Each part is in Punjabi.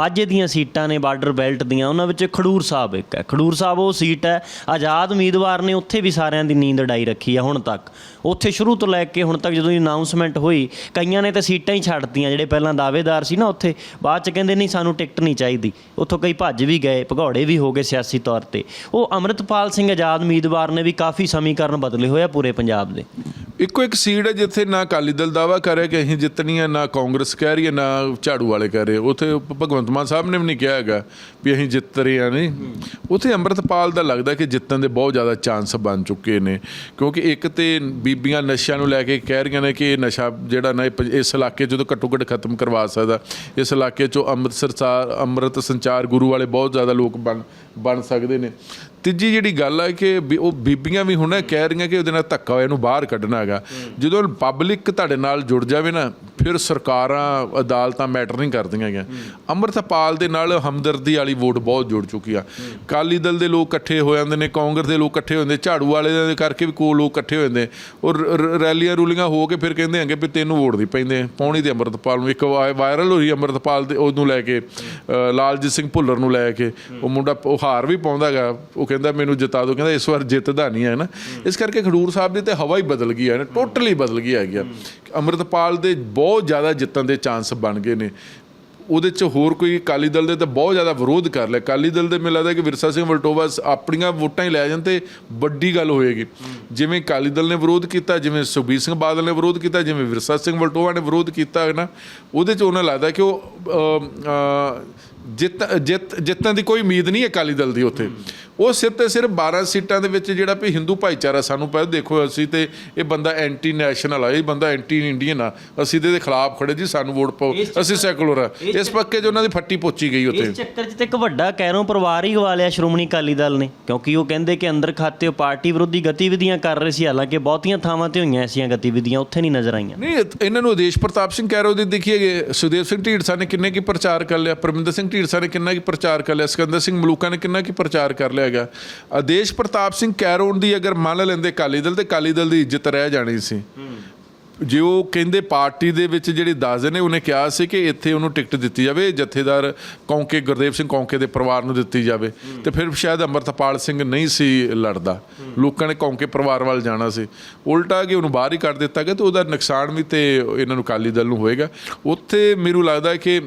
ਮਾਝੇ ਦੀਆਂ ਸੀਟਾਂ ਨੇ ਬਾਰਡਰ ਬੈਲਟ ਦੀਆਂ, ਉਹਨਾਂ ਵਿੱਚ ਖਡੂਰ ਸਾਹਿਬ ਇੱਕ ਹੈ। ਖਡੂਰ ਸਾਹਿਬ ਉਹ ਸੀਟ ਹੈ, ਆਜ਼ਾਦ ਉਮੀਦਵਾਰ ਨੇ ਉੱਥੇ ਵੀ ਸਾਰਿਆਂ ਦੀ ਨੀਂਦ ਉਡਾਈ ਰੱਖੀ ਹੈ ਹੁਣ ਤੱਕ। ਉੱਥੇ ਸ਼ੁਰੂ ਤੋਂ ਲੈ ਕੇ ਹੁਣ ਤੱਕ ਜਦੋਂ ਅਨਾਉਂਸਮੈਂਟ ਹੋਈ, ਕਈਆਂ ਨੇ ਤਾਂ ਸੀਟਾਂ ਹੀ ਛੱਡਤੀਆਂ ਜਿਹੜੇ ਪਹਿਲਾਂ ਦਾਅਵੇਦਾਰ ਸੀ ਨਾ ਉੱਥੇ, ਬਾਅਦ ਚ ਕਹਿੰਦੇ ਨਹੀਂ ਸਾਨੂੰ ਟਿਕਟ ਨਹੀਂ ਚਾਹੀਦੀ। ਉੱਥੋਂ ਕਈ ਭੱਜ ਵੀ ਗਏ, ਭਗੌੜੇ ਵੀ ਹੋ ਗਏ ਸਿਆਸੀ ਤੌਰ ਤੇ। ਉਹ ਅੰਮ੍ਰਿਤਪਾਲ ਸਿੰਘ ਆਜ਼ਾਦ ਉਮੀਦਵਾਰ ਨੇ ਵੀ ਕਾਫੀ ਸਮੀਕਰਨ ਬਦਲੇ ਹੋਏ ਆ ਪੂਰੇ ਪੰਜਾਬ ਦੇ। ਇੱਕੋ ਇੱਕ ਸੀਟ ਹੈ ਜਿੱਥੇ ਨਾ ਅਕਾਲੀ ਦਲ ਦਾਵਾ ਕਰ ਰਿਹਾ ਕਿ ਅਸੀਂ ਜਿੱਤਣੀ ਹੈ ਨਾ ਕਾਂਗਰਸ ਕਹਿ ਰਹੀ ਹੈ, ਨਾ ਝਾੜੂ ਵਾਲੇ ਕਹਿ ਰਹੇ। ਉੱਥੇ ਭਗਵੰਤ ਮਾਨ ਸਾਹਿਬ ਨੇ ਵੀ ਨਹੀਂ ਕਿਹਾ ਹੈਗਾ ਵੀ ਅਸੀਂ ਜਿੱਤ ਰਹੇ ਹਾਂ ਨਹੀਂ। ਉੱਥੇ ਅੰਮ੍ਰਿਤਪਾਲ ਦਾ ਲੱਗਦਾ ਕਿ ਜਿੱਤਣ ਦੇ ਬਹੁਤ ਜ਼ਿਆਦਾ ਚਾਂਸ ਬਣ ਚੁੱਕੇ ਨੇ, ਕਿਉਂਕਿ ਇੱਕ ਤੇ ਬੀਬੀਆਂ ਨਸ਼ਿਆਂ ਨੂੰ ਲੈ ਕੇ ਕਹਿ ਰਹੀਆਂ ਨੇ ਕਿ ਇਹ ਨਸ਼ਾ ਜਿਹੜਾ ਨਾ ਇਹ ਪ- ਇਸ ਇਲਾਕੇ 'ਚੋਂ ਤਾਂ ਘੱਟੋ ਘੱਟ ਖਤਮ ਕਰਵਾ ਸਕਦਾ। ਇਸ ਇਲਾਕੇ 'ਚੋਂ ਅੰਮ੍ਰਿਤਸਰ ਸਾ- ਅੰਮ੍ਰਿਤ ਸੰਚਾਰ ਗੁਰੂ ਵਾਲੇ ਬਹੁਤ ਜ਼ਿਆਦਾ ਲੋਕ ਬਣ ਬਣ ਸਕਦੇ ਨੇ। ਤੀਜੀ ਜਿਹੜੀ ਗੱਲ ਹੈ ਕਿ ਵੀ ਉਹ ਬੀਬੀਆਂ ਵੀ ਹੁਣ ਕਹਿ ਰਹੀਆਂ ਕਿ ਉਹਦੇ ਨਾਲ ਧੱਕਾ ਹੋਇਆ, ਇਹਨੂੰ ਬਾਹਰ ਕੱਢਣਾ ਹੈਗਾ। ਜਦੋਂ ਪਬਲਿਕ ਤੁਹਾਡੇ ਨਾਲ ਜੁੜ ਜਾਵੇ ਨਾ ਫਿਰ ਸਰਕਾਰਾਂ ਅਦਾਲਤਾਂ ਮੈਟਰ ਨਹੀਂ ਕਰਦੀਆਂ ਹੈਗੀਆਂ। ਅੰਮ੍ਰਿਤਪਾਲ ਦੇ ਨਾਲ ਹਮਦਰਦੀ ਵਾਲੀ ਵੋਟ ਬਹੁਤ ਜੁੜ ਚੁੱਕੀ ਆ। ਕਾਲੀ ਦਲ ਦੇ ਲੋਕ ਇਕੱਠੇ ਹੋ ਜਾਂਦੇ ਨੇ, ਕਾਂਗਰਸ ਦੇ ਲੋਕ ਇਕੱਠੇ ਹੋ ਜਾਂਦੇ, ਝਾੜੂ ਵਾਲੇ ਦੇ ਕਰਕੇ ਵੀ ਕੋ ਲੋਕ ਇਕੱਠੇ ਹੋ ਜਾਂਦੇ। ਔਰ ਰ- ਰੈਲੀਆਂ ਰੂਲੀਆਂ ਹੋ ਕੇ ਫਿਰ ਕਹਿੰਦੇ ਹੈਗੇ ਵੀ ਤੈਨੂੰ ਵੋਟ ਨਹੀਂ ਪੈਂਦੇ ਪੌਣੀ ਤੇ ਅੰਮ੍ਰਿਤਪਾਲ ਨੂੰ। ਇੱਕ ਵਾ- ਵਾਇਰਲ ਹੋਈ ਅੰਮ੍ਰਿਤਪਾਲ ਦੇ, ਉਹਨੂੰ ਲੈ ਕੇ ਲਾਲਜੀਤ ਸਿੰਘ ਭੁੱਲਰ ਨੂੰ ਲੈ ਕੇ। ਉਹ ਮੁੰਡਾ ਉਹ ਹਾਰ ਵੀ ਪਾਉਂਦਾ ਹੈਗਾ। ਉਹ ਕਹਿੰਦਾ ਮੈਨੂੰ ਜਿਤਾ ਦਿਓ, ਕਹਿੰਦਾ ਇਸ ਵਾਰ ਜਿੱਤਦਾ ਨਹੀਂ ਹੈ ਨਾ। ਇਸ ਕਰਕੇ ਖਡੂਰ ਸਾਹਿਬ ਦੀ ਤੇ ਹਵਾ ਹੀ ਬਦਲ ਗਈ ਹੈ ਨਾ ਟੋਟਲੀ ਬਦਲ ਗਈ ਹੈਗੀ ਆ। ਅੰਮ੍ਰਿਤਪਾਲ ਦੇ ਬਹੁਤ ਜ਼ਿਆਦਾ ਜਿੱਤਣ ਦੇ ਚਾਂਸ ਬਣ ਗਏ ਨੇ। ਉਹਦੇ ਚ ਹੋਰ ਕੋਈ ਅਕਾਲੀ ਦਲ ਦੇ ਤਾਂ ਬਹੁਤ ਜ਼ਿਆਦਾ ਵਿਰੋਧ ਕਰ ਲਿਆ ਅਕਾਲੀ ਦਲ ਦੇ ਮੈਨੂੰ ਲੱਗਦਾ ਕਿ ਵਿਰਸਾ ਸਿੰਘ ਵਲਟੋਵਾ ਆਪਣੀਆਂ ਵੋਟਾਂ ਹੀ ਲੈ ਜਾਣ ਤੇ ਵੱਡੀ ਗੱਲ ਹੋਏਗੀ। ਜਿਵੇਂ ਅਕਾਲੀ ਦਲ ਨੇ ਵਿਰੋਧ ਕੀਤਾ, ਜਿਵੇਂ ਸੁਖਬੀਰ ਸਿੰਘ ਬਾਦਲ ਨੇ ਵਿਰੋਧ ਕੀਤਾ, ਜਿਵੇਂ ਵਿਰਸਾ ਸਿੰਘ ਵਲਟੋਵਾ ਨੇ ਵਿਰੋਧ ਕੀਤਾ, ਹੈ ਨਾ। ਉਹਦੇ ਚ ਉਹਨਾਂ ਲੱਗਦਾ ਕਿ ਉਹ ਜਿੱਤ ਜਿੱਤ ਜਿੱਤਣ ਦੀ ਕੋਈ ਉਮੀਦ ਨਹੀਂ ਹੈ ਅਕਾਲੀ ਦਲ ਦੀ ਉੱਥੇ। ਉਹ ਸਿਰਫ ਤੇ ਸਿਰਫ 12 ਸੀਟਾਂ ਦੇ ਵਿੱਚ ਜਿਹੜਾ ਵੀ ਹਿੰਦੂ ਭਾਈਚਾਰਾ ਸਾਨੂੰ ਪਹਿਲਾਂ ਦੇਖੋ ਅਸੀਂ ਤੇ ਇਹ ਬੰਦਾ ਐਂਟੀ ਨੈਸ਼ਨਲ ਆ ਇਹ ਬੰਦਾ ਐਂਟੀ ਇੰਡੀਅਨ ਆ। ਅਸੀਂ ਇਹਦੇ ਖਿਲਾਫ ਖੜੇ ਜੀ ਸਾਨੂੰ ਵੋਟ ਪਾਓ। ਅਸੀਂ ਸੈਕੂਲਰ ਆ। ਇਸ ਪੱਕੇ 'ਚ ਉਹਨਾਂ ਦੀ ਫੱਟੀ ਪੋਚੀ ਗਈ ਉੱਥੇ। ਇਸ ਚੱਕਰ 'ਚ ਤੇ ਇੱਕ ਵੱਡਾ ਕੈਰੋਂ ਪਰਿਵਾਰ ਹੀ ਗਵਾ ਲਿਆ ਸ਼੍ਰੋਮਣੀ ਅਕਾਲੀ ਦਲ ਨੇ ਕਿਉਂਕਿ ਉਹ ਕਹਿੰਦੇ ਕਿ ਅੰਦਰ ਖਾਤੇ ਉਹ ਪਾਰਟੀ ਵਿਰੋਧੀ ਗਤੀਵਿਧੀਆਂ ਕਰ ਰਹੇ ਸੀ ਹਾਲਾਂਕਿ ਬਹੁਤੀਆਂ ਥਾਵਾਂ ਤੇ ਹੋਈਆਂ ਐਸੀਆਂ ਗਤੀਵਿਧੀਆਂ ਉੱਥੇ ਨਹੀਂ ਨਜ਼ਰ ਆਈਆਂ। ਨਹੀਂ ਇਹ- ਇਹਨਾਂ ਨੂੰ ਆਦੇਸ਼ ਪ੍ਰਤਾਪ ਸਿੰਘ ਕੈਰੋ ਦੀ ਦੇਖੀਏ ਸੁਦੇਵ ਸਿੰਘ ਢੀਂਡਸਾ ਨੇ ਕਿੰਨੇ ਕੀ ਪ੍ਰਚਾਰ ਕਰ ਲਿਆ ਪਰਮਿੰਦਰ ਸਿੰਘ ਢੀਰਸਾ ਨੇ ਕਿੰਨਾ ਕੀ ਪ੍ਰਚਾਰ ਕਰ ਲਿਆ, ਸਿਕੰਦਰ ਸਿੰਘ ਮਲੂਕਾ ਨੇ ਕਿੰਨਾ ਕੀ ਪ੍ਰਚਾਰ ਕਰ ਲਿਆ ਹੈਗਾ। ਆਦੇਸ਼ ਪ੍ਰਤਾਪ ਸਿੰਘ ਕੈਰੋ ਦੀ ਅਗਰ ਮੰਨ ਲੈਂਦੇ ਅਕਾਲੀ ਦਲ, ਤੇ ਅਕਾਲੀ ਦਲ ਦੀ ਇੱਜ਼ਤ ਰਹਿ ਜਾਣੀ ਸੀ। ਜੇ ਉਹ ਕਹਿੰਦੇ ਪਾਰਟੀ ਦੇ ਵਿੱਚ ਜਿਹੜੀ ਦੱਸਦੇ ਨੇ ਉਹਨੇ ਕਿਹਾ ਸੀ ਕਿ ਇੱਥੇ ਉਹਨੂੰ ਟਿਕਟ ਦਿੱਤੀ ਜਾਵੇ ਜਥੇਦਾਰ ਕੌਂਕੇ ਗੁਰਦੇਵ ਸਿੰਘ ਕੌਂਕੇ ਦੇ ਪਰਿਵਾਰ ਨੂੰ ਦਿੱਤੀ ਜਾਵੇ। ਤੇ ਫਿਰ ਸ਼ਾਇਦ ਅੰਮ੍ਰਿਤਪਾਲ ਸਿੰਘ ਨਹੀਂ ਸੀ ਲੜਦਾ। ਲੋਕਾਂ ਨੇ ਕੌਂਕੇ ਪਰਿਵਾਰ ਵੱਲ ਜਾਣਾ ਸੀ। ਉਲਟਾ ਕਿ ਉਹਨੂੰ ਬਾਹਰ ਹੀ ਕਰ ਦਿੱਤਾ ਗਿਆ ਤੇ ਉਹਦਾ ਨੁਕਸਾਨ ਵੀ ਤੇ ਇਹਨਾਂ ਨੂੰ ਕਾਲੀ ਦਲ ਨੂੰ ਹੋਏਗਾ। ਉੱਥੇ ਮੈਨੂੰ ਲੱਗਦਾ ਕਿ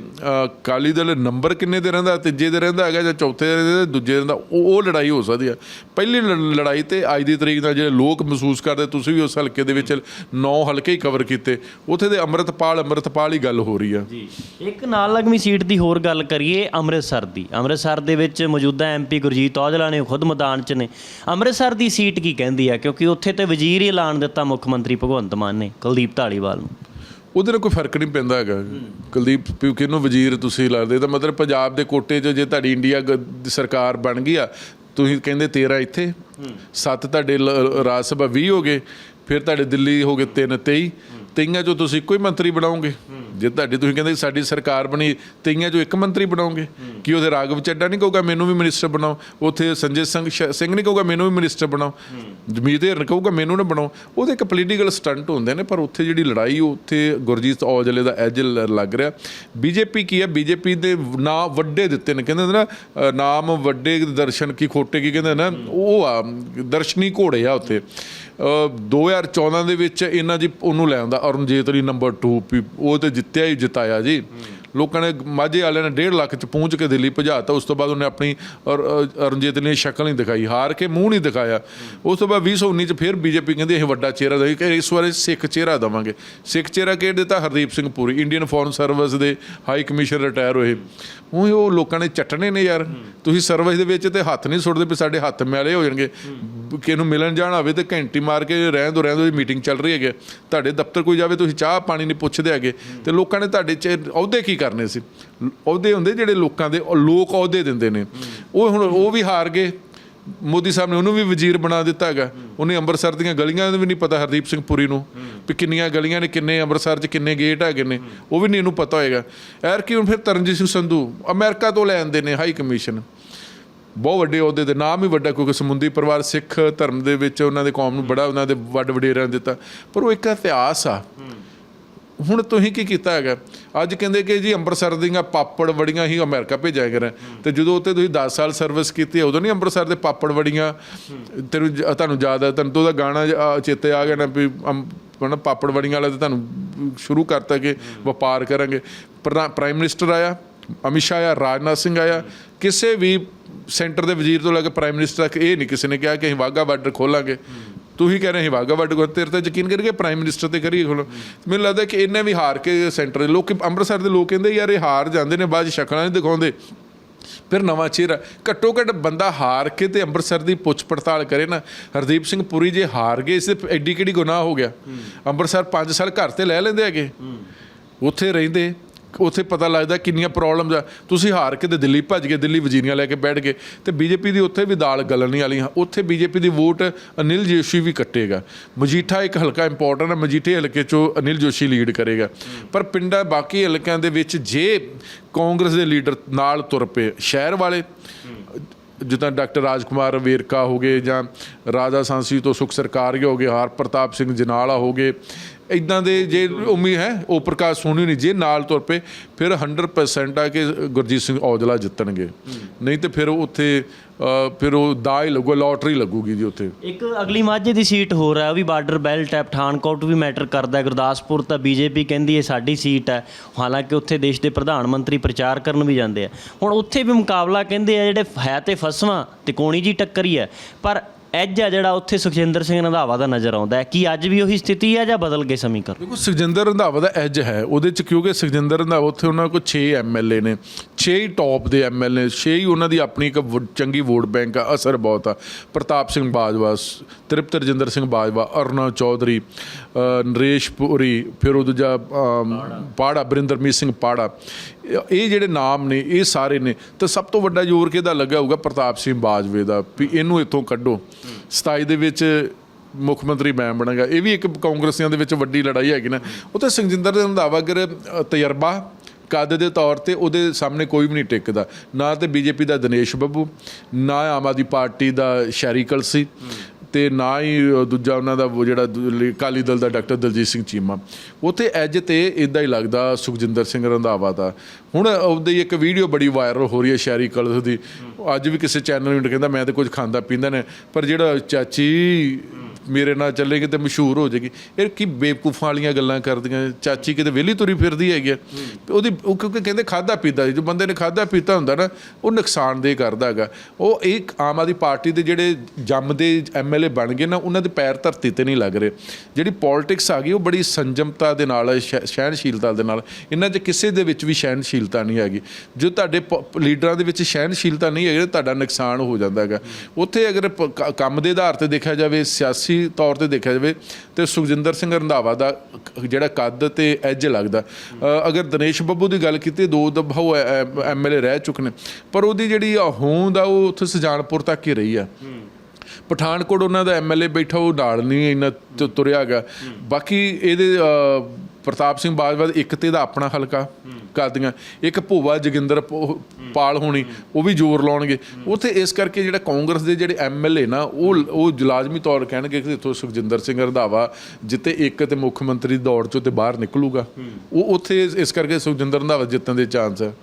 ਕਾਲੀ ਦਲ ਨੰਬਰ ਕਿੰਨੇ ਦੇ ਰਹਿੰਦਾ ਤੀਜੇ ਦੇ ਰਹਿੰਦਾ ਹੈਗਾ ਜਾਂ ਚੌਥੇ ਦੇ ਰਹਿੰਦਾ ਦੂਜੇ ਦੇ ਰਹਿੰਦਾ ਉਹ ਲੜਾਈ ਹੋ ਸਕਦੀ ਹੈ ਪਹਿਲੀ ਲੜਾਈ ਤੇ ਅੱਜ ਦੀ ਤਰੀਕ ਨਾਲ ਜਿਹੜੇ ਲੋਕ ਮਹਿਸੂਸ ਕਰਦੇ ਤੁਸੀਂ ਵੀ ਉਸ ਹਲਕੇ ਦੇ ਵਿੱਚ 9 ਹਲਕੇ ਕਵਰ ਕੀਤੇ। ਉੱਥੇ ਦੇ ਅੰਮ੍ਰਿਤਪਾਲ ਅੰਮ੍ਰਿਤਪਾਲ ਹੀ ਗੱਲ ਹੋ ਰਹੀ ਆ। ਜੀ। ਇੱਕ ਨਾਲ ਲੱਗਵੀਂ ਸੀਟ ਦੀ ਹੋਰ ਗੱਲ ਕਰੀਏ ਅੰਮ੍ਰਿਤਸਰ ਦੀ। ਅੰਮ੍ਰਿਤਸਰ ਦੇ ਵਿੱਚ ਮੌਜੂਦਾ ਐਮਪੀ ਗੁਰਜੀਤ ਔਜਲਾ ਨੇ ਖੁਦ ਮੈਦਾਨ 'ਚ ਨੇ। ਅੰਮ੍ਰਿਤਸਰ ਦੀ ਸੀਟ ਕੀ ਕਹਿੰਦੀ ਆ? ਕਿਉਂਕਿ ਉੱਥੇ ਤੇ ਵਜ਼ੀਰ ਹੀ ਐਲਾਨ ਦਿੱਤਾ ਮੁੱਖ ਮੰਤਰੀ ਭਗਵੰਤ ਮਾਨ ਨੇ ਕੁਲਦੀਪ ਢਾਲੀਵਾਲ ਨੂੰ। ਉਹਦੇ ਨਾਲ ਕੋਈ ਫ਼ਰਕ ਨਹੀਂ ਪੈਂਦਾ ਹੈਗਾ। ਕੁਲਦੀਪ ਪਿਉ ਕਿਹਨੂੰ ਵਜ਼ੀਰ ਤੁਸੀਂ ਲੱਗਦੇ? ਤਾਂ ਮਤਲਬ ਪੰਜਾਬ ਦੇ ਕੋਟੇ 'ਚ ਜੇ ਤੁਹਾਡੀ ਇੰਡੀਆ ਸਰਕਾਰ ਬਣ ਗਈ ਆ ਤੁਸੀਂ ਕਹਿੰਦੇ 13 ਇੱਥੇ। ਸੱਤ ਤੁਹਾਡੇ ਰਾਜ ਸਭਾ 20 ਹੋ ਗਏ। ਫਿਰ ਤੁਹਾਡੇ ਦਿੱਲੀ ਹੋ ਗਏ 3 23 ਤੇਈਆਂ ਚੋਂ ਤੁਸੀਂ ਇੱਕੋ ਹੀ ਮੰਤਰੀ ਬਣਾਓਗੇ। ਜੇ ਤੁਹਾਡੀ ਤੁਸੀਂ ਕਹਿੰਦੇ ਸਾਡੀ ਸਰਕਾਰ ਬਣੀ, ਤੇਈਆਂ ਚੋਂ ਇੱਕ ਮੰਤਰੀ ਬਣਾਓਗੇ। ਕਿ ਉਹਦੇ ਰਾਗਵ ਚੱਡਾ ਨਹੀਂ ਕਹੂਗਾ, ਮੈਨੂੰ ਵੀ ਮਿਨਿਸਟਰ ਬਣਾਓ। ਉੱਥੇ ਸੰਜੇ ਸਿੰਘ ਸ਼- ਸਿੰਘ ਨਹੀਂ ਕਹੂਗਾ, ਮੈਨੂੰ ਵੀ ਮਿਨਿਸਟਰ ਬਣਾਓ। ਜਮੀਤ ਢੇਰ ਕਹੂਗਾ, ਮੈਨੂੰ ਨਾ ਬਣਾਓ। ਉਹਦੇ ਇੱਕ ਪੋਲੀਟੀਕਲ ਸਟੰਟ ਹੁੰਦੇ ਨੇ, ਪਰ ਉੱਥੇ ਜਿਹੜੀ ਲੜਾਈ ਉਹ ਉੱਥੇ ਗੁਰਜੀਤ ਔਜਲੇ ਦਾ ਐਜ ਲੱਗ ਰਿਹਾ। ਬੀਜੇਪੀ ਕੀ ਹੈ? ਬੀਜੇਪੀ ਦੇ ਨਾਂ ਵੱਡੇ ਦਿੱਤੇ ਨੇ। ਕਹਿੰਦੇ ਨਾ ਨਾਮ ਵੱਡੇ ਦਰਸ਼ਨ ਕੀ ਖੋਟੇ ਕੀ ਕਹਿੰਦੇ ਨਾ? ਉਹ ਆ, ਦਰਸ਼ਨੀ ਘੋੜੇ ਆ ਉੱਥੇ। 2014 ਦੇ ਵਿੱਚ ਇਹਨਾਂ ਜੀ ਉਹਨੂੰ ਲੈ ਆਉਂਦਾ ਅਰੁਣ ਜੇਤਲੀ ਨੰਬਰ 2 ਉਹ ਤੇ ਜਿੱਤਿਆ ਹੀ, ਜਿਤਾਇਆ ਜੀ। ਲੋਕਾਂ ਨੇ ਮਾਝੇ ਵਾਲਿਆਂ ਨੇ 1.5 ਲੱਖ ਚ ਪਹੁੰਚ ਕੇ ਦਿੱਲੀ ਭਜਾਤਾ ਉਸ ਤੋਂ ਬਾਅਦ ਉਹਨੇ ਆਪਣੀ ਔਰ, ਅ, ਨੇ ਸ਼ਕਲ ਨਹੀਂ ਦਿਖਾਈ। ਹਾਰ ਕੇ ਮੂੰਹ ਨਹੀਂ ਦਿਖਾਇਆ। ਉਸ ਤੋਂ ਬਾਅਦ 2019 ਚ ਫਿਰ ਬੀਜੇਪੀ ਕਹਿੰਦੀ ਇਹ ਵੱਡਾ ਚਿਹਰਾ ਦੇ ਕਿ ਇਸ ਵਾਰ ਸਿੱਖ ਚਿਹਰਾ ਦੇਵਾਂਗੇ। ਸਿੱਖ ਚਿਹਰਾ ਕਿਹੜੇ ਦਿੱਤਾ? Hardeep Singh Puri Indian foreign service ਦੇ ਹਾਈ ਕਮਿਸ਼ਨਰ ਰਿਟਾਇਰ ਹੋਏ। ਉਹ ਉਹ ਲੋਕਾਂ ਨੇ ਚੱਟਣੇ ਨੇ ਯਾਰ। ਤੁਸੀਂ ਸਰਵਿਸ ਦੇ ਵਿੱਚ ਤੇ ਹੱਥ ਨਹੀਂ ਸੁੱਟਦੇ ਵੀ ਸਾਡੇ ਹੱਥ ਮੈਲੇ ਹੋ ਜਾਣਗੇ। ਕਿਸੇ ਨੂੰ ਮਿਲਣ ਜਾਣਾ ਹੋਵੇ ਤੇ ਘੰਟੀ ਮਾਰ ਕੇ ਰਹਿਣ ਦੋ ਰਹਿਣ ਦੋ ਮੀਟਿੰਗ ਚੱਲ ਰਹੀ ਹੈਗੇ ਤੁਹਾਡੇ ਦਫ਼ਤਰ ਕੋਈ ਜਾਵੇ ਤੁਸੀਂ ਚਾਹ ਪਾਣੀ ਨਹੀਂ ਪੁੱਛਦੇ ਹੈਗੇ। ਤੇ ਲੋਕਾਂ ਨੇ ਤੁਹਾਡੇ ਚ ਅਹੁਦੇ ਕੀ ਕਰਨੇ ਸੀ। ਅਹੁਦੇ ਹੁੰਦੇ ਜਿਹੜੇ ਲੋਕਾਂ ਦੇ, ਉਹ ਲੋਕ ਅਹੁਦੇ ਦਿੰਦੇ ਨੇ। ਉਹ ਹੁਣ ਉਹ ਵੀ ਹਾਰ ਗਏ। ਮੋਦੀ ਸਾਹਿਬ ਨੇ ਉਹਨੂੰ ਵੀ ਵਜ਼ੀਰ ਬਣਾ ਦਿੱਤਾ ਹੈਗਾ। ਉਹਨੇ ਅੰਮ੍ਰਿਤਸਰ ਦੀਆਂ ਗਲੀਆਂ ਦਾ ਵੀ ਨਹੀਂ ਪਤਾ, ਹਰਦੀਪ ਸਿੰਘ ਪੁਰੀ ਨੂੰ। ਵੀ ਕਿੰਨੀਆਂ ਗਲੀਆਂ ਨੇ, ਕਿੰਨੇ ਅੰਮ੍ਰਿਤਸਰ 'ਚ ਕਿੰਨੇ ਗੇਟ ਹੈਗੇ ਨੇ। ਉਹ ਵੀ ਨਹੀਂ ਇਹਨੂੰ ਪਤਾ ਹੋਏਗਾ। ਐਰ ਕਿ ਹੁਣ ਫਿਰ ਤਰਨਜੀਤ ਸਿੰਘ ਸੰਧੂ ਅਮਰੀਕਾ ਤੋਂ ਲੈ ਆਉਂਦੇ ਨੇ ਹਾਈ ਕਮਿਸ਼ਨ। ਬਹੁਤ ਵੱਡੇ ਅਹੁਦੇ ਦੇ, ਨਾਮ ਹੀ ਵੱਡਾ, ਕਿਉਂਕਿ ਸਮੁੰਦੀ ਪਰਿਵਾਰ ਸਿੱਖ ਧਰਮ ਦੇ ਵਿੱਚ ਉਹਨਾਂ ਦੇ ਕੌਮ ਨੂੰ ਬੜਾ ਉਹਨਾਂ ਦੇ ਵੱਡ ਵਡੇਰਿਆਂ ਨੇ ਦਿੱਤਾ। ਪਰ ਉਹ ਇੱਕ ਇਤਿਹਾਸ ਆ। ਹੁਣ ਤੁਸੀਂ ਕੀ ਕੀਤਾ ਹੈਗਾ? ਅੱਜ ਕਹਿੰਦੇ ਕਿ ਜੀ ਅੰਮ੍ਰਿਤਸਰ ਦੀਆਂ ਪਾਪੜ ਵੜੀਆਂ ਹੀ ਅਮਰੀਕਾ ਭੇਜਿਆ ਕਰਾਂ ਤੇ ਜਦੋਂ ਉੱਥੇ ਤੁਸੀਂ 10 ਸਾਲ ਸਰਵਿਸ ਕੀਤੀ ਉਦੋਂ ਨਹੀਂ ਅੰਮ੍ਰਿਤਸਰ ਦੇ ਪਾਪੜ ਵੜੀਆਂ? ਤੈਨੂੰ ਤੁਹਾਨੂੰ ਯਾਦ ਹੈ ਤੁਹਾਨੂੰ ਤਾਂ ਉਹਦਾ ਗਾਣਾ ਚੇਤੇ ਆ ਗਿਆ ਨਾ ਵੀ ਅਮ- ਹਨਾ, ਪਾਪੜ ਵੜੀਆਂ ਵਾਲਾ ਤੇ ਤੁਹਾਨੂੰ ਸ਼ੁਰੂ ਕਰਤਾ ਕਿ ਵਪਾਰ ਕਰਾਂਗੇ। ਪ੍ਰਧਾ- ਪ੍ਰਾਈਮ ਮਿਨਿਸਟਰ ਆਇਆ, ਅਮਿਤ ਸ਼ਾਹ ਆਇਆ, ਰਾਜਨਾਥ ਸਿੰਘ ਆਇਆ, ਕਿਸੇ ਵੀ ਸੈਂਟਰ ਦੇ ਵਜ਼ੀਰ ਤੋਂ ਲੈ ਕੇ ਪ੍ਰਾਈਮ ਮਿਨਿਸਟਰ ਤੱਕ ਇਹ ਨਹੀਂ ਕਿਸੇ ਨੇ ਕਿਹਾ ਕਿ ਅਸੀਂ ਵਾਗਾ ਬਾਰਡਰ ਖੋਲਾਂਗੇ। ਤੁਸੀਂ ਕਹਿ ਰਹੇ ਅਸੀਂ ਵਾਗਾ ਖੋਲ ਤੇਰੇ ਤੇ ਯਕੀਨ ਕਰੀਏ ਪ੍ਰਾਈਮ ਮਿਨਿਸਟਰ ਤੇ ਕਰੀਏ ਖੋਲੋ। ਮੈਨੂੰ ਲੱਗਦਾ ਕਿ ਇਹਨੇ ਵੀ ਹਾਰ ਕੇ ਸੈਂਟਰ ਦੇ ਲੋਕ ਅੰਮ੍ਰਿਤਸਰ ਦੇ ਲੋਕ ਕਹਿੰਦੇ ਯਾਰ ਇਹ ਹਾਰ ਜਾਂਦੇ ਨੇ ਬਾਅਦ ਸ਼ਕਲਾਂ ਨਹੀਂ ਦਿਖਾਉਂਦੇ। ਫਿਰ ਨਵਾਂ ਚਿਹਰਾ ਘੱਟੋ ਘੱਟ ਬੰਦਾ ਹਾਰ ਕੇ ਤੇ ਅੰਮ੍ਰਿਤਸਰ ਦੀ ਪੁੱਛ ਪੜਤਾਲ ਕਰੇ ਨਾ ਹਰਦੀਪ ਸਿੰਘ ਪੁਰੀ ਜੇ ਹਾਰ ਗਏ ਇਸ ਤੇ ਐਡੀ ਕਿਹੜੀ ਗੁਨਾਹ ਹੋ ਗਿਆ? ਅੰਮ੍ਰਿਤਸਰ 5 ਸਾਲ ਘਰ ਤੇ ਲੈ ਲੈਂਦੇ ਹੈਗੇ। ਉੱਥੇ ਰਹਿੰਦੇ ਉੱਥੇ ਪਤਾ ਲੱਗਦਾ ਕਿੰਨੀਆਂ ਪ੍ਰੋਬਲਮਸ ਆ। ਤੁਸੀਂ ਹਾਰ ਕੇ ਤੇ ਦਿੱਲੀ ਭੱਜ ਗਏ, ਦਿੱਲੀ ਵਜ਼ੀਰੀਆਂ ਲੈ ਕੇ ਬੈਠ ਗਏ। ਤੇ ਬੀਜੇਪੀ ਦੀ ਉੱਥੇ ਵੀ ਦਾਲ ਗਲਣੀ ਹਾਂ। ਉੱਥੇ ਬੀਜੇਪੀ ਦੀ ਵੋਟ ਅਨਿਲ ਜੋਸ਼ੀ ਵੀ ਕੱਟੇਗਾ। ਮਜੀਠਾ ਇੱਕ ਹਲਕਾ ਇੰਪੋਰਟੈਂਟ ਹੈ, ਮਜੀਠੇ ਹਲਕੇ ਚੋਂ ਅਨਿਲ ਜੋਸ਼ੀ ਲੀਡ ਕਰੇਗਾ। ਪਰ ਪਿੰਡਾਂ ਬਾਕੀ ਹਲਕਿਆਂ ਦੇ ਵਿੱਚ ਜੇ ਕਾਂਗਰਸ ਦੇ ਲੀਡਰ ਨਾਲ ਤੁਰ ਪਏ, ਸ਼ਹਿਰ ਵਾਲੇ, ਜਿੱਦਾਂ ਡਾਕਟਰ ਰਾਜਕੁਮਾਰ ਵੇਰਕਾ ਹੋ ਗਏ ਜਾਂ ਰਾਜਾ ਸਾਂਸੀ ਤੋਂ ਸੁਖ ਸਰਕਾਰ ਹੋ ਗਏ, ਹਰ ਪ੍ਰਤਾਪ ਸਿੰਘ ਜਨਾਲਾ ਹੋ ਗਏ ਇਦਾਂ ਦੇ ਜੇ ਉਮੀਦ ਹੈ, ਉਹ ਪ੍ਰਕਾਸ਼ ਸੋਨੀ ਨਹੀਂ, ਜੇ ਨਾਲ ਤੁਰ ਪਏ, ਫਿਰ 100% ਆ ਕਿ ਗੁਰਜੀਤ ਸਿੰਘ ਔਜਲਾ ਜਿੱਤਣਗੇ। ਨਹੀਂ ਤੇ ਫਿਰ ਉੱਥੇ ਫਿਰ ਉਹ ਦਾ ਹੀ ਲੱਗੂ ਲੋਟਰੀ ਲੱਗੂਗੀ ਜੀ ਉੱਥੇ। ਇੱਕ ਅਗਲੀ ਮਾਝੇ ਦੀ ਸੀਟ ਹੋਰ ਹੈ, ਉਹ ਵੀ ਬਾਰਡਰ ਬੈਲਟ ਹੈ, ਪਠਾਨਕੋਟ ਵੀ ਮੈਟਰ ਕਰਦਾ ਹੈ, ਗੁਰਦਾਸਪੁਰ ਤਾਂ ਬੀਜੇਪੀ ਕਹਿੰਦੀ ਹੈ ਸਾਡੀ ਸੀਟ ਹੈ। ਹਾਲਾਂਕਿ ਉੱਥੇ ਦੇਸ਼ ਦੇ ਪ੍ਰਧਾਨ ਮੰਤਰੀ ਪ੍ਰਚਾਰ ਕਰਨ ਵੀ ਜਾਂਦੇ ਆ। ਹੁਣ ਉੱਥੇ ਵੀ ਮੁਕਾਬਲਾ ਕਹਿੰਦੇ ਆ, ਜਿਹੜੇ ਹੈ ਤੇ ਫਸਵਾਂ, ਤੇ ਕੋਣੀ ਜੀ ਟੱਕਰ ਹੀ ਹੈ। ਪਰ ਐਜ ਆ ਜਿਹੜਾ ਉੱਥੇ ਸੁਖਜਿੰਦਰ ਸਿੰਘ ਰੰਧਾਵਾ ਦਾ ਨਜ਼ਰ ਆਉਂਦਾ ਹੈ, ਕੀ ਅੱਜ ਵੀ ਉਹੀ ਸਥਿਤੀ ਹੈ ਜਾਂ ਬਦਲ ਗਏ ਸਮੀਕਰਨ? ਦੇਖੋ, ਸੁਖਜਿੰਦਰ ਰੰਧਾਵਾ ਦਾ ਐਜ ਹੈ, ਉਹਦੇ ਚ ਕਿਉਂਕਿ ਸੁਖਜਿੰਦਰ ਰੰਧਾਵਾ ਉੱਥੇ ਉਹਨਾਂ ਕੋਲ 6 ਐਮਐਲਏ ਨੇ 6 ਹੀ ਟੌਪ ਦੇ ਐਮਐਲਏ 6 ਹੀ ਉਹਨਾਂ ਦੀ ਆਪਣੀ ਇੱਕ ਵੋ- ਚੰਗੀ ਵੋਟ ਬੈਂਕ ਆ, ਅਸਰ ਬਹੁਤ ਆ। ਪ੍ਰਤਾਪ ਸਿੰਘ ਬਾਜਵਾ ਤ੍ਰਿਪਤ ਰਜਿੰਦਰ ਸਿੰਘ ਬਾਜਵਾ, ਅਰੁਣਾ ਚੌਧਰੀ ਨਰੇਸ਼ ਪੁਰੀ, ਫਿਰ ਉਹ ਦੂਜਾ ਪਾੜਾ, ਬਰਿੰਦਰਮੀਤ ਸਿੰਘ ਪਾੜਾ। ਇਹ ਇਹ ਜਿਹੜੇ ਨਾਮ ਨੇ, ਇਹ ਸਾਰੇ ਨੇ, ਤਾਂ ਸਭ ਤੋਂ ਵੱਡਾ ਜ਼ੋਰ ਕਿਹਦਾ ਲੱਗਾ ਹੋਊਗਾ? ਪ੍ਰਤਾਪ ਸਿੰਘ ਬਾਜਵੇ ਦਾ, ਵੀ ਇਹਨੂੰ ਇੱਥੋਂ ਕੱਢੋ। 27 ਦੇ ਵਿੱਚ ਮੁੱਖ ਮੰਤਰੀ ਮੈਂ ਬਣਾਂਗਾ। ਇਹ ਵੀ ਇੱਕ ਕਾਂਗਰਸੀਆਂ ਦੇ ਵਿੱਚ ਵੱਡੀ ਲੜਾਈ ਹੈਗੀ ਨਾ। ਉਹ ਤੇ ਸੰਜਿੰਦਰ ਰੰਧਾਵਾ ਅਗਰ ਤਜਰਬਾ, ਕੱਦ ਦੇ ਤੌਰ ਤੇ ਉਹਦੇ ਸਾਹਮਣੇ ਕੋਈ ਵੀ ਨਹੀਂ ਟਿਕਦਾ। ਨਾ ਤੇ ਬੀਜੇਪੀ ਦਾ ਦਿਨੇਸ਼ ਬੱਬੂ, ਨਾ ਆਮ ਆਦਮੀ ਪਾਰਟੀ ਦਾ ਸ਼ੈਰੀ ਕਲਸੀ। ਤੇ ਨਾ ਹੀ ਦੂਜਾ ਉਹਨਾਂ ਦਾ ਜਿਹੜਾ ਦੂ- ਅਕਾਲੀ ਦਲ ਦਾ ਡਾਕਟਰ ਦਲਜੀਤ ਸਿੰਘ ਚੀਮਾ। ਉੱਥੇ ਐਜ ਤੇ ਇਦਾਂ ਹੀ ਲੱਗਦਾ ਸੁਖਜਿੰਦਰ ਸਿੰਘ ਰੰਧਾਵਾ ਦਾ। ਹੁਣ ਉਹਦੀ ਇੱਕ ਵੀਡੀਓ ਬੜੀ ਵਾਇਰਲ ਹੋ ਰਹੀ ਹੈ ਸ਼ੈਰੀ ਕਲਸ ਦੀ। ਅੱਜ ਵੀ ਕਿਸੇ ਚੈਨਲ ਨੂੰ ਕਹਿੰਦਾ, ਮੈਂ ਤੇ ਕੁਝ ਖਾਂਦਾ ਪੀਂਦਾ ਨੇ ਪਰ ਜਿਹੜਾ ਚਾਚੀ ਮੇਰੇ ਨਾਲ ਚੱਲੇਗੀ ਤੇ ਮਸ਼ਹੂਰ ਹੋ ਜਾਏਗੀ। ਇਹ ਕੀ ਬੇਵਕੂਫਾਂ ਵਾਲੀਆਂ ਗੱਲਾਂ ਕਰਦੀਆਂ? ਚਾਚੀ ਕਿਤੇ ਵਿਹਲੀ ਤੁਰੀ ਫਿਰਦੀ ਹੈਗੀ ਆ। ਉਹਦੀ ਉਹ ਕਿਉਂਕਿ ਕਹਿੰਦੇ ਖਾਦਾ ਪੀਤਾ ਜੋ ਬੰਦੇ ਨੇ ਖਾਦਾ ਪੀਤਾ ਹੁੰਦਾ ਨਾ, ਉਹ ਨੁਕਸਾਨਦੇਹ ਕਰਦਾ ਹੈਗਾ। ਉਹ ਇੱਕ ਆਮ ਆਦਮੀ ਪਾਰਟੀ ਦੇ ਜਿਹੜੇ ਜੰਮਦੇ ਐਮਐਲਏ ਬਣ ਗਏ ਨਾ, ਉਹਨਾਂ ਦੇ ਪੈਰ ਧਰਤੀ ਤੇ ਨਹੀਂ ਲੱਗ ਰਹੇ। ਜਿਹੜੀ ਪੋਲਿਟਿਕਸ ਆ ਗਈ, ਉਹ ਬੜੀ ਸੰਜਮਤਾ ਦੇ ਨਾਲ, ਸ਼ਹਿ- ਸਹਿਣਸ਼ੀਲਤਾ ਦੇ ਨਾਲ। ਇਹਨਾਂ 'ਚ ਕਿਸੇ ਦੇ ਵਿੱਚ ਵੀ ਸਹਿਣਸ਼ੀਲਤਾ ਨਹੀਂ ਹੈਗੀ। ਜੋ ਤੁਹਾਡੇ ਪ- ਲੀਡਰਾਂ ਦੇ ਵਿੱਚ ਸਹਿਣਸ਼ੀਲਤਾ ਨਹੀਂ ਹੈਗੀ, ਤੁਹਾਡਾ ਨੁਕਸਾਨ ਹੋ ਜਾਂਦਾ ਹੈਗਾ। ਉੱਥੇ ਅਗਰ ਪ- ਕ- ਕੰਮ ਦੇ ਆਧਾਰ ਤੇ ਦੇਖਿਆ ਜਾਵੇ, ਸਿਆਸੀ ਤੌਰ ਤੇ ਦੇਖਿਆ ਜਾਵੇ ਤੇ ਸੁਖਜਿੰਦਰ ਸਿੰਘ ਰੰਧਾਵਾ ਦਾ ਜਿਹੜਾ ਕੱਦ ਤੇ ਐਜ ਲੱਗਦਾ। ਅਗਰ ਦਿਨੇਸ਼ ਬੱਬੂ ਦੀ ਗੱਲ ਕੀਤੀ, ਦੋ ਦਫਾ ਉਹ ਐਮਐਲਏ ਰਹਿ ਚੁੱਕੇ ਨੇ। ਪਰ ਉਹਦੀ ਜਿਹੜੀ ਹੋਂਦ ਆ, ਉਹ ਉੱਥੇ ਸੁਜਾਨਪੁਰ ਤੱਕ ਹੀ ਰਹੀ ਆ। ਪਠਾਨਕੋਟ ਉਹਨਾਂ ਦਾ ਐਮਐਲਏ ਬੈਠਾ, ਉਹ ਨਾਲ ਨਹੀਂ ਇੰਨਾ ਤੁਰਿਆ ਗਿਆ ਬਾਕੀ ਇਹਦੇ ਪ੍ਰਤਾਪ ਸਿੰਘ ਬਾਜਵਾ ਦਾ ਇੱਕ ਤੇ ਦਾ ਆਪਣਾ ਹਲਕਾ ਕਰਦੀਆਂ, ਇੱਕ ਭੂਵਾ ਜੋਗਿੰਦਰ ਪੋ ਪਾਲ ਹੋਣੀ, ਉਹ ਵੀ ਜ਼ੋਰ ਲਾਉਣਗੇ। ਉੱਥੇ ਇਸ ਕਰਕੇ ਜਿਹੜਾ ਕਾਂਗਰਸ ਦੇ ਜਿਹੜੇ ਐਮਐਲਏ ਨਾ, ਉਹ ਉਹ ਜਲਾਜ਼ਮੀ ਤੌਰ ਕਹਿਣਗੇ ਕਿ ਇੱਥੋਂ ਸੁਖਜਿੰਦਰ ਸਿੰਘ ਰੰਧਾਵਾ ਜਿੱਤੇ ਇੱਕ ਤੇ ਮੁੱਖ ਮੰਤਰੀ ਦੀ ਦੌੜ ਚੋਂ ਤੇ ਬਾਹਰ ਨਿਕਲੂਗਾ। ਉਹ ਉੱਥੇ ਇਸ- ਇਸ ਕਰਕੇ ਸੁਖਜਿੰਦਰ ਰੰਧਾਵਾ ਜਿੱਤਣ ਦੇ ਚਾਂਸ ਹੈ